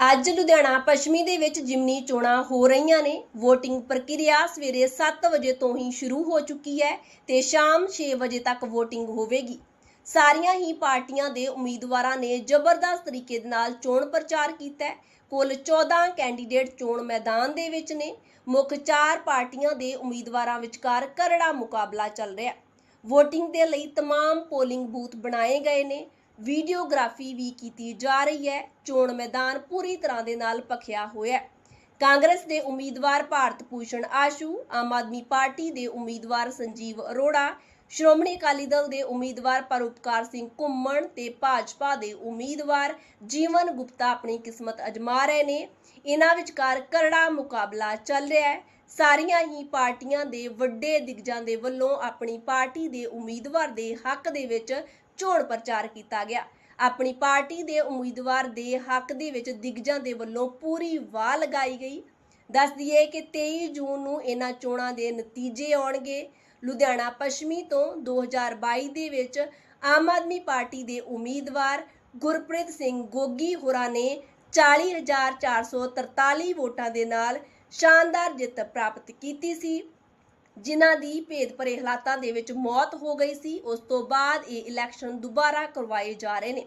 ਅੱਜ ਲੁਧਿਆਣਾ ਪੱਛਮੀ ਦੇ ਵਿੱਚ ਜਿਮਨੀ ਚੋਣਾਂ ਹੋ ਰਹੀਆਂ ਨੇ VOTING ਪ੍ਰਕਿਰਿਆ ਸਵੇਰੇ 7 ਵਜੇ ਤੋਂ ਹੀ ਸ਼ੁਰੂ ਹੋ ਚੁੱਕੀ ਹੈ ਤੇ ਸ਼ਾਮ 6 ਵਜੇ ਤੱਕ VOTING ਹੋਵੇਗੀ ਸਾਰੀਆਂ ਹੀ ਪਾਰਟੀਆਂ ਦੇ ਉਮੀਦਵਾਰਾਂ ਨੇ ਜ਼ਬਰਦਸਤ ਤਰੀਕੇ ਦੇ ਨਾਲ ਚੋਣ ਪ੍ਰਚਾਰ ਕੀਤਾ ਹੈ ਕੁੱਲ 14 ਕੈਂਡੀਡੇਟ ਚੋਣ ਮੈਦਾਨ ਦੇ ਵਿੱਚ ਨੇ ਮੁੱਖ ਚਾਰ ਪਾਰਟੀਆਂ ਦੇ ਉਮੀਦਵਾਰਾਂ ਵਿਚਕਾਰ ਕਰੜਾ ਮੁਕਾਬਲਾ ਚੱਲ ਰਿਹਾ ਹੈ VOTING ਦੇ ਲਈ तमाम ਪੋਲਿੰਗ ਬੂਥ ਬਣਾਏ ਗਏ ਨੇ ਵੀਡੀਓਗ੍ਰਾਫੀ ਵੀ ਕੀਤੀ ਜਾ ਰਹੀ ਹੈ। ਚੋਣ ਮੈਦਾਨ ਪੂਰੀ ਤਰ੍ਹਾਂ ਦੇ ਨਾਲ ਭਖਿਆ ਹੋਇਆ ਹੈ। ਕਾਂਗਰਸ ਦੇ ਉਮੀਦਵਾਰ ਭਾਰਤ ਭੂਸ਼ਣ ਆਸ਼ੂ, ਆਮ ਆਦਮੀ ਪਾਰਟੀ ਦੇ ਉਮੀਦਵਾਰ ਸੰਜੀਵ ਅਰੋੜਾ, ਸ਼੍ਰੋਮਣੀ ਅਕਾਲੀ ਦਲ ਦੇ ਉਮੀਦਵਾਰ ਪਰਉਪਕਾਰ ਸਿੰਘ ਘੁੰਮਣ ਤੇ ਭਾਜਪਾ ਦੇ ਉਮੀਦਵਾਰ ਜੀਵਨ ਗੁਪਤਾ ਆਪਣੀ ਕਿਸਮਤ ਅਜਮਾ ਰਹੇ ਨੇ। ਇਹਨਾਂ ਵਿਚਕਾਰ ਕਰੜਾ ਮੁਕਾਬਲਾ ਚੱਲ ਰਿਹਾ ਹੈ। ਸਾਰੀਆਂ ਹੀ ਪਾਰਟੀਆਂ ਦੇ ਵੱਡੇ ਦਿਗਜਾਂ ਦੇ ਵੱਲੋਂ ਆਪਣੀ ਪਾਰਟੀ ਦੇ ਉਮੀਦਵਾਰ ਦੇ ਹੱਕ ਦੇ ਵਿੱਚ ਚੋਣ ਪ੍ਰਚਾਰ ਕੀਤਾ ਗਿਆ। ਆਪਣੀ ਪਾਰਟੀ ਦੇ ਉਮੀਦਵਾਰ ਦੇ ਹੱਕ ਦੇ ਵਿੱਚ ਦਿਗਜਾਂ ਦੇ ਵੱਲੋਂ ਪੂਰੀ ਵਾਹ ਲਗਾਈ ਗਈ। ਦੱਸ ਦਈਏ ਕਿ 23 ਜੂਨ ਨੂੰ ਇਹਨਾਂ ਚੋਣਾਂ ਦੇ ਨਤੀਜੇ ਆਉਣਗੇ। ਲੁਧਿਆਣਾ ਪੱਛਮੀ ਤੋਂ 2022 ਦੇ ਵਿੱਚ ਆਮ ਆਦਮੀ ਪਾਰਟੀ ਦੇ ਉਮੀਦਵਾਰ ਗੁਰਪ੍ਰੀਤ ਸਿੰਘ ਗੋਗੀ ਹੋਰਾਂ ਨੇ 40443 ਵੋਟਾਂ ਦੇ ਨਾਲ ਸ਼ਾਨਦਾਰ ਜਿੱਤ ਪ੍ਰਾਪਤ ਕੀਤੀ ਸੀ। ਜਿਨ੍ਹਾਂ ਦੀ ਭੇਦ ਭਰੇ ਹਾਲਾਤਾਂ ਦੇ ਵਿੱਚ ਮੌਤ ਹੋ ਗਈ ਸੀ, ਉਸ ਤੋਂ ਬਾਅਦ ਇਹ ਇਲੈਕਸ਼ਨ ਦੁਬਾਰਾ ਕਰਵਾਏ ਜਾ ਰਹੇ ਨੇ।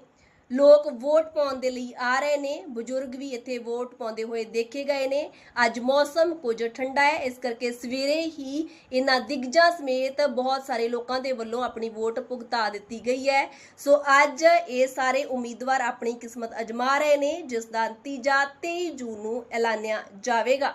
ਲੋਕ ਵੋਟ ਪਾਉਣ ਦੇ ਲਈ ਆ ਰਹੇ ਨੇ, ਬਜ਼ੁਰਗ ਵੀ ਇੱਥੇ ਵੋਟ ਪਾਉਂਦੇ ਹੋਏ ਦੇਖੇ ਗਏ ਨੇ। ਅੱਜ ਮੌਸਮ ਕੁਝ ਠੰਡਾ ਹੈ, ਇਸ ਕਰਕੇ ਸਵੇਰੇ ਹੀ ਇਹਨਾਂ ਦਿਗਜਾਂ ਸਮੇਤ ਬਹੁਤ ਸਾਰੇ ਲੋਕਾਂ ਦੇ ਵੱਲੋਂ ਆਪਣੀ ਵੋਟ ਭੁਗਤਾ ਦਿੱਤੀ ਗਈ ਹੈ। ਸੋ ਅੱਜ ਇਹ ਸਾਰੇ ਉਮੀਦਵਾਰ ਆਪਣੀ ਕਿਸਮਤ ਅਜਮਾ ਰਹੇ ਨੇ, ਜਿਸ ਦਾ ਨਤੀਜਾ 23 ਜੂਨ ਨੂੰ ਐਲਾਨਿਆ ਜਾਵੇਗਾ।